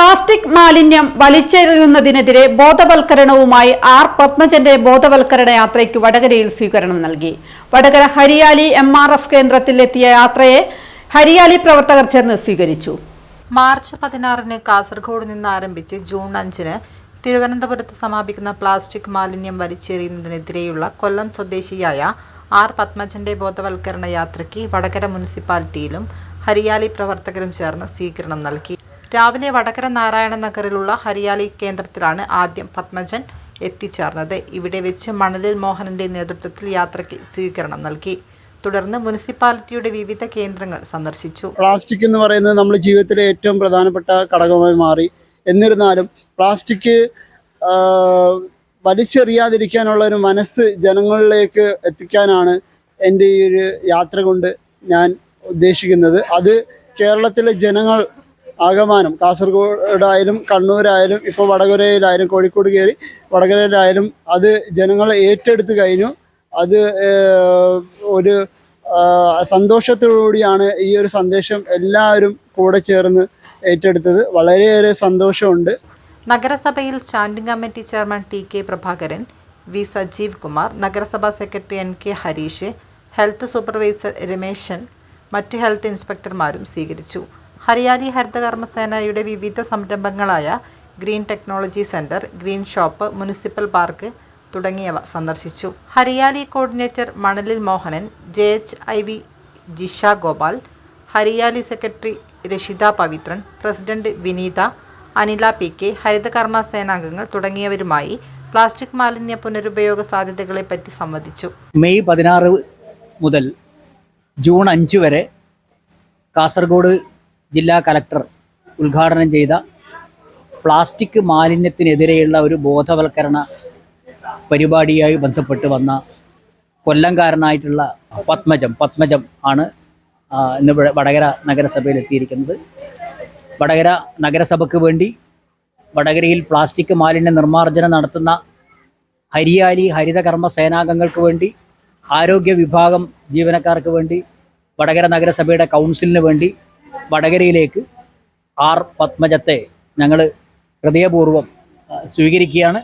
Plastic മാലിന്യം വലിച്ചെറിയുന്നതിനെതിരെ ബോധവൽക്കരണവുമായി R പത്മജന്റെ ബോധവൽക്കരണ യാത്രയ്ക്ക് വടകരയിൽ സ്വീകരണം നൽകി. Vadakara Hariyali M R F കേന്ദ്രത്തിലെത്തിയ യാത്രയെ ഹരിയാലി പ്രവർത്തകർ ചേർന്ന് സ്വീകരിച്ചു. മാർച്ച് പതിനാറിന് കാസർഗോഡ് നിന്ന് ആരംഭിച്ച് ജൂൺ അഞ്ചിന് തിരുവനന്തപുരത്ത് സമാപിക്കുന്ന പ്ലാസ്റ്റിക് മാലിന്യം വലിച്ചെറിയുന്നതിനെതിരെയുള്ള കൊല്ലം സ്വദേശിയായ ആർ പത്മജന്റെ ബോധവൽക്കരണ യാത്രയ്ക്ക് വടകര മുനിസിപ്പാലിറ്റിയിലും ഹരിയാലി പ്രവർത്തകരും ചേർന്ന് സ്വീകരണം നൽകി. രാവിലെ വടകര നാരായണ നഗറിലുള്ള ഹരിയാലി കേന്ദ്രത്തിലാണ് ആദ്യം പത്മജൻ എത്തിച്ചേർന്നത്. ഇവിടെ വെച്ച് മണലിൽ മോഹനന്റെ നേതൃത്വത്തിൽ യാത്രയ്ക്ക് സ്വീകരണം നൽകി. തുടർന്ന് മുനിസിപ്പാലിറ്റിയുടെ വിവിധ കേന്ദ്രങ്ങൾ സന്ദർശിച്ചു. പ്ലാസ്റ്റിക് എന്ന് പറയുന്നത് നമ്മുടെ ജീവിതത്തിലെ ഏറ്റവും പ്രധാനപ്പെട്ട ഘടകമായി മാറി. എന്നിരുന്നാലും പ്ലാസ്റ്റിക് വലിച്ചെറിയാതിരിക്കാനുള്ള ഒരു മനസ്സ് ജനങ്ങളിലേക്ക് എത്തിക്കാനാണ് എന്റെ ഈ ഒരു യാത്ര കൊണ്ട് ഞാൻ ഉദ്ദേശിക്കുന്നത്. അത് കേരളത്തിലെ ജനങ്ങൾ ആകമാനം. കാസർഗോഡായാലും കണ്ണൂരായാലും ഇപ്പോൾ വടകരയിലായാലും കോഴിക്കോട് കയറി വടകരയിലായാലും അത് ജനങ്ങൾ ഏറ്റെടുത്ത് കഴിഞ്ഞു. അത് ഒരു സന്തോഷത്തോടുകൂടിയാണ് ഈ ഒരു സന്ദേശം എല്ലാവരും കൂടെ ചേർന്ന് ഏറ്റെടുത്തത്. വളരെയേറെ സന്തോഷമുണ്ട്. നഗരസഭയിൽ standing committee chairman T K Prabhakaran V Sajeev Kumar നഗരസഭാ secretary N K Harish health supervisor Rameshan മറ്റ് ഹെൽത്ത് ഇൻസ്പെക്ടർമാരും സ്വീകരിച്ചു. ഹരിയാലി ഹരിതകർമ്മസേനയുടെ വിവിധ സംരംഭങ്ങളായ green technology centre green shop municipal park തുടങ്ങിയവ സന്ദർശിച്ചു. ഹരിയാലി കോർഡിനേറ്റർ മണലിൽ Mohanan J H I V Jisha Gopal Hariyali secretary Rashitha Pavithran president Vineetha Anila P K ഹരിതകർമ്മ സേനാംഗങ്ങൾ തുടങ്ങിയവരുമായി പ്ലാസ്റ്റിക് മാലിന്യ പുനരുപയോഗ സാധ്യതകളെ പറ്റി സംവദിച്ചു. മെയ് പതിനാറ് മുതൽ ജൂൺ അഞ്ച് വരെ കാസർഗോഡ് ജില്ലാ കലക്ടർ ഉദ്ഘാടനം ചെയ്ത പ്ലാസ്റ്റിക് മാലിന്യത്തിനെതിരെയുള്ള ഒരു ബോധവൽക്കരണ പരിപാടിയായി ബന്ധപ്പെട്ട് വന്ന കൊല്ലംകാരനായിട്ടുള്ള പത്മജം. പത്മജം ആണ് ഇന്ന് വടകര നഗരസഭയിൽ എത്തിയിരിക്കുന്നത് വടകര നഗരസഭയ്ക്ക് വേണ്ടി വടകരയിൽ പ്ലാസ്റ്റിക് മാലിന്യ നിർമ്മാർജനം നടത്തുന്ന ഹരിയാലി ഹരിതകർമ്മ സേനാംഗങ്ങൾക്ക് വേണ്ടി ആരോഗ്യ വിഭാഗം ജീവനക്കാർക്ക് വേണ്ടി വടകര നഗരസഭയുടെ കൗൺസിലിന് വേണ്ടി വടകരയിലേക്ക് ആർ പത്മജത്തെ ഞങ്ങൾ ഹൃദയപൂർവം സ്വീകരിക്കുകയാണ്.